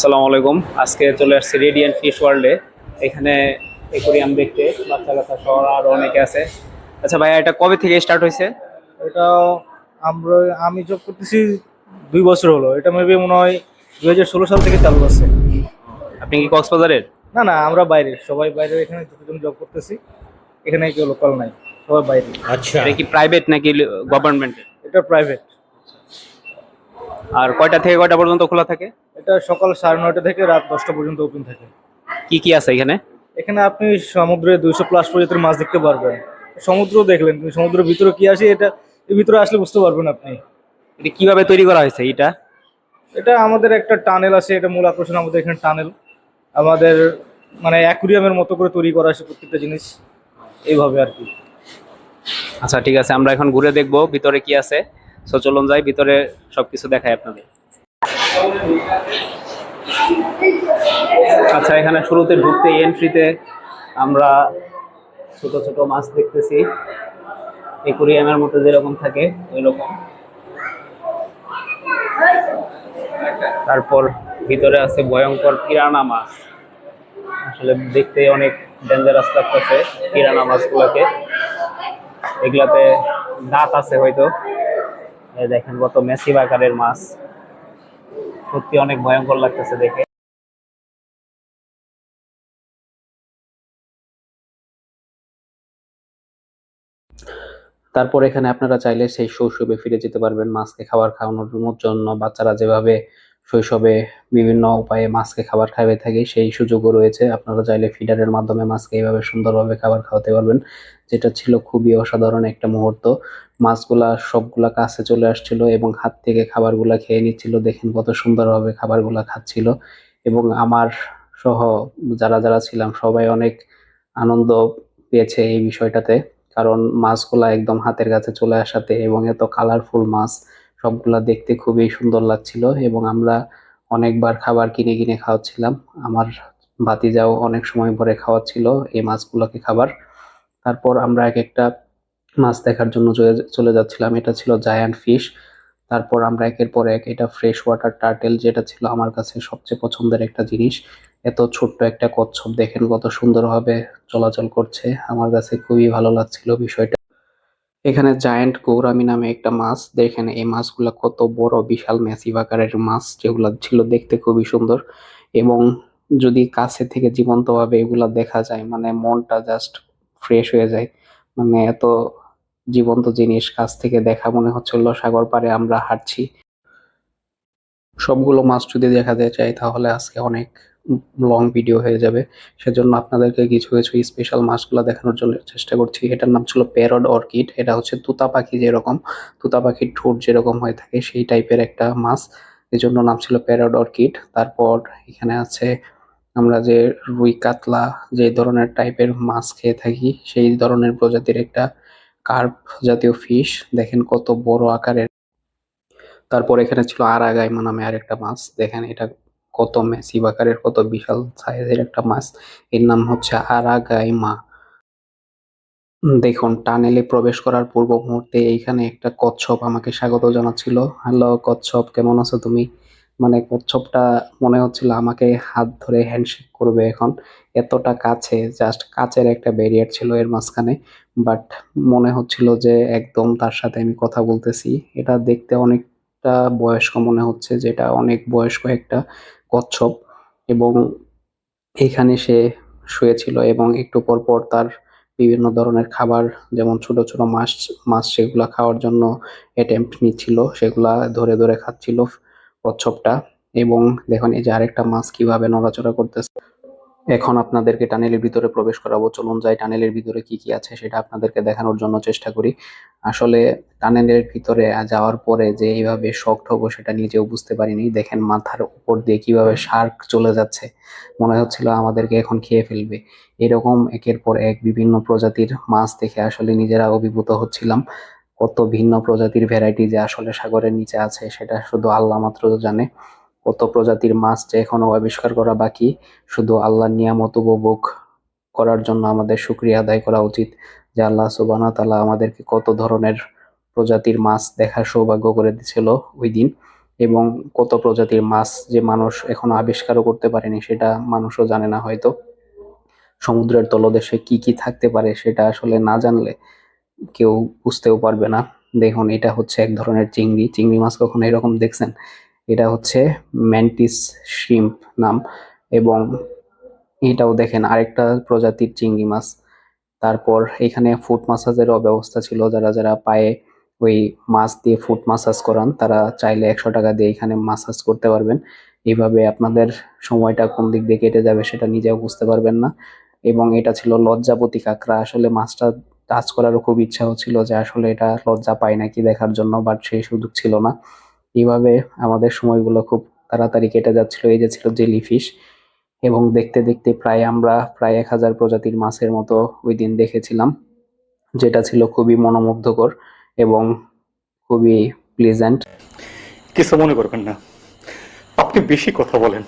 আসসালামু আলাইকুম। আজকে চলে আসছি রেডিয়ান ফিশ ওয়ার্ল্ডে এখানে একুরিয়াম দেখতে বাচ্চা কাচ্চা সহ আরও অনেকে আছে। আচ্ছা ভাইয়া এটা কবে থেকে স্টার্ট হয়েছে? এটা আমরা আমি জব করতেছি দুই বছর হলো। এটা মেবি মনে হয় দুই হাজার ষোলো সাল থেকে চালু আছে। আপনি কি কক্সবাজারের? না না আমরা বাইরে সবাই বাইরে এখানে যতজন জব করতেছি এখানে কেউ লোকাল নাই সবাই বাইরে আচ্ছা। এটা কি প্রাইভেট নাকি গভর্নমেন্ট এটা প্রাইভেট আর কয়টা থেকে কয়টা পর্যন্ত খোলা থাকে? এটা সকাল সাড়ে নয়টা থেকে রাত দশটা পর্যন্ত ওপেন থাকে। কি কি আছে এখানে? এখানে আপনি সমুদ্রে দুইশো প্লাস প্রজাতির মাছ দেখতে পারবেন। সমুদ্র দেখলেন কিন্তু সমুদ্রের ভিতরে কি আছে এটা এর ভিতরে আসলে বুঝতে পারবেন আপনি। এটা কীভাবে তৈরি করা হয়েছে এটা? এটা আমাদের একটা টানেল আছে এটা মূল আকর্ষণ আমাদের এখানে টানেল। আমাদের মানে অ্যাকুরিয়ামের মতো করে তৈরি করা আছে প্রত্যেকটা জিনিস। এইভাবে আর কি। আচ্ছা ঠিক আছে আমরা এখন ঘুরে দেখব ভিতরে কি আছে। সো চলুন যাই, ভিতরে সবকিছু দেখাই আপনাদের। আচ্ছা এখানে শুরুতে ঢুকতে এন্ট্রিতে আমরা ছোট ছোট মাছ দেখতেছি। একুরিয়ামের মতো যেরকম থাকে ওই রকম তারপর ভিতরে আছে ভয়ঙ্কর পিরানা মাছ। আসলে দেখতে অনেক ডেঞ্জারাস লাগতেছে পিরানা মাছগুলোকে। এগুলাতে দাঁত আছে হয়তো। দেখেন কত মেসিভ আকারের মাছ। সত্যি অনেক ভয়ঙ্কর লাগতেছে দেখে। তারপর এখানে আপনারা চাইলে সেই শৈশবে ফিরে যেতে পারবেন মাছকে খাবার খাওয়ানোর জন্য। বাচ্চারা যেভাবে শৈশবে বিভিন্ন উপায়ে মাছকে খাবার খাইয়ে থাকে, সেই সুযোগও রয়েছে। আপনারা চাইলে ফিডারের মাধ্যমে মাছকে এইভাবে সুন্দরভাবে খাবার খাওয়াতে পারবেন, যেটা ছিল খুবই অসাধারণ একটা মুহূর্ত। মাছগুলা সবগুলা কাছে চলে আসছিল এবং হাত থেকে খাবারগুলা খেয়ে নিচ্ছিল, দেখেন কত সুন্দরভাবে খাবারগুলা খাচ্ছিল। এবং আমার সহ যারা যারা ছিলাম, সবাই অনেক আনন্দ পেয়েছে এই বিষয়টাতে, কারণ মাছগুলা একদম হাতের কাছে চলে আসাতে এবং এত কালারফুল মাছ সবগুলা দেখতে খুবই সুন্দর লাগছিল এবং আমরা অনেকবার খাবার কিনে কিনে খাওয়াচ্ছিলাম। আমার ভাতিজাও অনেক সময় পরে খাওয়াচ্ছিল এই মাছগুলোকে খাবার। তারপর আমরা এক একটা মাছ দেখার জন্য চলে- যাচ্ছিলাম। এটা ছিল জায়ান্ট ফিশ তারপর আমরা একের পর এক এটা ফ্রেশ ওয়াটার টার্টেল যেটা ছিল আমার কাছে সবচেয়ে পছন্দের একটা জিনিস। এত ছোট্ট একটা কচ্ছপ, দেখেন কত সুন্দরভাবে চলাচল করছে। আমার কাছে খুবই ভালো লাগছিল বিষয়টা। এখানে জায়ান্ট গৌরামি নামে একটা মাছ, দেখেন এই মাছগুলা কত বড় বিশাল ম্যাসিভ আকারের মাছ, যেগুলা ছিল দেখতে খুবই সুন্দর। এবং যদি কাছে থেকে জীবন্তভাবে এগুলা দেখা যায় মানে মনটা জাস্ট ফ্রেশ হয়ে যায় মানে এত জীবন্ত জিনিস কাছ থেকে দেখা মনে হচ্ছিল সাগর পাড়ে আমরা হাঁটছি। সবগুলো মাছ যদি দেখাতে চাই তাহলে আজকে অনেক লং ভিডিও হয়ে যাবে। সেজন্য আপনাদেরকে কিছু কিছু স্পেশাল মাছগুলো দেখানোর জন্য চেষ্টা করছি। এটার নাম ছিল প্যারড অর্কিড এটা হচ্ছে তুতা পাখি যেরকম। তুতা পাখির ঠোঁট যেরকম হয়ে থাকে, সেই টাইপের একটা মাছ। এই জন্য নাম ছিল প্যারড অর্কিড তারপর এখানে আছে আমরা যে রুই কাতলা, যে ধরনের টাইপের মাছ খেয়ে থাকি, সেই ধরনের প্রজাতির একটা কার্প জাতীয় ফিশ দেখেন কত বড় আকারের। তারপর এখানে ছিল আরাগাইমা নামে আরেকটা মাছ। দেখেন এটা কত ম্যাসিভ আকারের কত বিশাল সাইজের একটা মাছ। এর নাম হচ্ছে আরাগাইমা। দেখুন, টানেলে প্রবেশ করার পূর্ব মুহূর্তে এইখানে একটা কচ্ছপ আমাকে স্বাগত জানাচ্ছিল। হ্যালো কচ্ছপ, কেমন আছো তুমি? মানে কচ্ছপটা মনে হচ্ছিল আমাকে হাত ধরে হ্যান্ডশেক করবে এখন। এতটা কাছে জাস্ট কাচের একটা ব্যারিয়ার ছিল এর মাঝখানে। বাট মনে হচ্ছিল যে একদম তার সাথে আমি কথা বলতেছি। এটা দেখতে অনেকটা বয়স্ক মনে হচ্ছে, যেটা অনেক বয়স্ক একটা কচ্ছপ এবং এখানে সে শুয়েছিল এবং একটু পর পর তার বিভিন্ন ধরনের খাবার, যেমন ছোট ছোট মাছ মাছ সেগুলা খাওয়ার জন্য অ্যাটেম্প নিচ্ছিল। সেগুলা ধরে ধরে খাচ্ছিল কচ্ছপটা এবং দেখুন এই যে আরেকটা মাছ কীভাবে নড়াচড়া করতেছে। এখন আপনাদেরকে টানেলের ভিতরে প্রবেশ করাবো। চলুন যাই, টানেলের ভিতরে কি কি আছে সেটা আপনাদেরকে দেখানোর জন্য চেষ্টা করি। আসলে টানেলের ভিতরে যাওয়ার পরে যে এইভাবে শক্ট হব সেটা নিজেও বুঝতে পারিনি। দেখেন মাথার উপর দিয়ে কীভাবে শার্ক চলে যাচ্ছে। মনে হচ্ছিল আমাদেরকে এখন খেয়ে ফেলবে। এরকম একের পর এক বিভিন্ন প্রজাতির মাছ দেখে আসলে নিজেরা অভিভূত হচ্ছিলাম। কত ভিন্ন প্রজাতির ভ্যারাইটি যে আসলে সাগরের নিচে আছে সেটা শুধু আল্লাহ মাত্র জানে। কত প্রজাতির মাছ যে এখনও আবিষ্কার করা বাকি? শুধু আল্লাহর নিয়ামত উপভোগ করার জন্য আমাদের শুক্রিয়া আদায় করা উচিত যে আল্লাহ সুবহানাহু ওয়া তাআলা আমাদেরকে কত ধরনের প্রজাতির মাছ দেখার সৌভাগ্য করে দিয়েছিল ওই দিন এবং কত প্রজাতির মাছ যে মানুষ এখনও আবিষ্কারও করতে পারেনি সেটা মানুষও জানে না হয়তো। সমুদ্রের তলদেশে কি কি থাকতে পারে সেটা আসলে না জানলে কেউ বুঝতেও পারবে না। দেখুন, এটা হচ্ছে এক ধরনের চিংড়ি। চিংড়ি মাছ কখনো এরকম দেখছেন এটা হচ্ছে ম্যান্টিস শ্রিম্প নাম এবং এটাও দেখেন আরেকটা প্রজাতির চিংড়ি মাছ। তারপর এখানে ফুট মাসাজেরও ব্যবস্থা ছিল, যারা যারা পায়ে ওই মাছ দিয়ে ফুট মাসাজ করান, তারা চাইলে একশো টাকা দিয়ে এখানে মাসাজ করতে পারবেন। এইভাবে আপনাদের সময়টা কোন দিক দিয়ে কেটে যাবে সেটা নিজেও বুঝতে পারবেন না। এবং এটা ছিল লজ্জাপতি কাঁকড়া, আসলে মাছটা টাচ করারও খুব ইচ্ছা হচ্ছিল যে আসলে এটা লজ্জা পায় নাকি দেখার জন্য বাট সেই সুযোগ ছিল না। এইভাবে আমাদের সময়গুলো খুব তাড়াতাড়ি কেটে যাচ্ছিল। এই যে ছিল জেলি ফিশ এবং দেখতে দেখতে প্রায় আমরা প্রায় এক হাজার প্রজাতির মাছের মতো ওই দিন দেখেছিলাম, যেটা ছিল খুবই মনোমুগ্ধকর এবং খুবই প্লেজেন্ট কিছু মনে করবেন না, আপনি বেশি কথা বলেন।